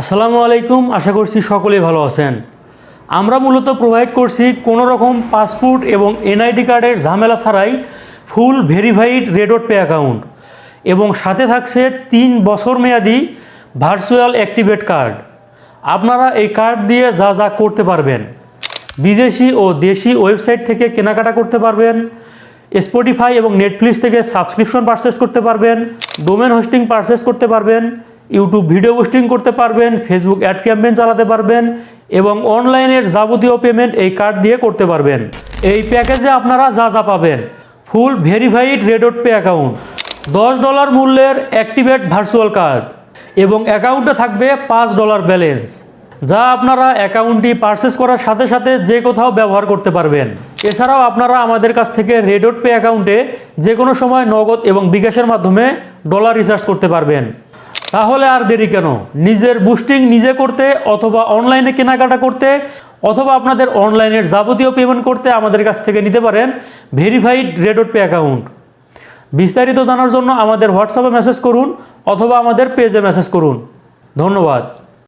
আসসালামু আলাইকুম, আশা করছি সকলেই ভালো আছেন। আমরা মূলত প্রোভাইড করছি কোনো রকম পাসপোর্ট এবং এনআইডি কার্ডের ঝামেলা ছাড়াই full verified Redot pay account এবং সাথে থাকছে তিন বছর মেয়াদি ভার্চুয়াল অ্যাক্টিভেট কার্ড আপনারা এই কার্ড দিয়ে যা যা করতে পারবেন, বিদেশি ও দেশি ওয়েবসাইট থেকে কেনাকাটা করতে পারবেন স্পটিফাই এবং নেটফ্লিক্স থেকে সাবস্ক্রিপশন পারচেস করতে পারবেন ডোমেন হোস্টিং পারচেস করতে পারবেন ইউটিউব ভিডিও পোস্টিং করতে পারবেন ফেসবুক অ্যাড ক্যাম্পেন চালাতে পারবেন এবং অনলাইনের যাবতীয় পেমেন্ট এই কার্ড দিয়ে করতে পারবেন। এই প্যাকেজে আপনারা যা যা পাবেন full verified Redot pay account দশ ডলার মূল্যের অ্যাক্টিভেট ভার্চুয়াল কার্ড এবং অ্যাকাউন্টে থাকবে পাঁচ ডলার ব্যালেন্স যা আপনারা অ্যাকাউন্টটি পারচেস করার সাথে সাথে যে কোথাও ব্যবহার করতে পারবেন। এছাড়াও আপনারা আমাদের কাছ থেকে রেডোট পে অ্যাকাউন্টে যে কোনো সময় নগদ এবং বিকাশের মাধ্যমে ডলার রিচার্জ করতে পারবেন। তাহলে আর দেরি কেন? নিজের বুস্টিং নিজে করতে অথবা অনলাইনে কেনাকাটা করতে অথবা আপনাদের অনলাইনের যাবতীয় পেমেন্ট করতে আমাদের কাছ থেকে নিতে পারেন ভেরিফাইড রেডোট পে অ্যাকাউন্ট বিস্তারিত জানার জন্য আমাদের হোয়াটসঅ্যাপে মেসেজ করুন অথবা আমাদের পেজে মেসেজ করুন। ধন্যবাদ।